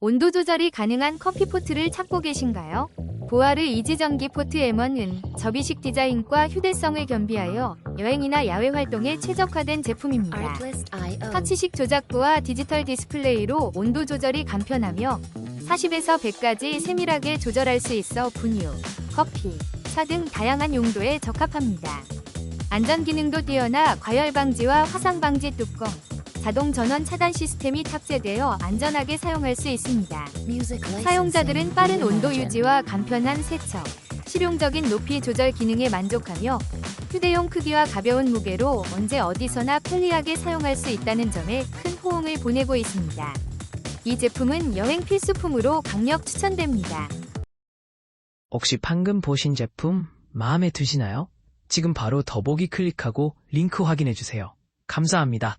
온도 조절이 가능한 커피 포트를 찾고 계신가요? 보아르 이지전기 포트 M1은 접이식 디자인과 휴대성을 겸비하여 여행이나 야외 활동에 최적화된 제품입니다. 터치식 조작부와 디지털 디스플레이로 온도 조절이 간편하며 40에서 100까지 세밀하게 조절할 수 있어 분유, 커피, 차 등 다양한 용도에 적합합니다. 안전 기능도 뛰어나 과열 방지와 화상 방지 뚜껑, 자동 전원 차단 시스템이 탑재되어 안전하게 사용할 수 있습니다. 사용자들은 빠른 온도. 유지와 간편한 세척, 실용적인 높이 조절 기능에 만족하며 휴대용 크기와 가벼운 무게로 언제 어디서나 편리하게 사용할 수 있다는 점에 큰 호응을 보내고 있습니다. 이 제품은 여행 필수품으로 강력 추천됩니다. 혹시 방금 보신 제품 마음에 드시나요? 지금 바로 더보기 클릭하고 링크 확인해 주세요. 감사합니다.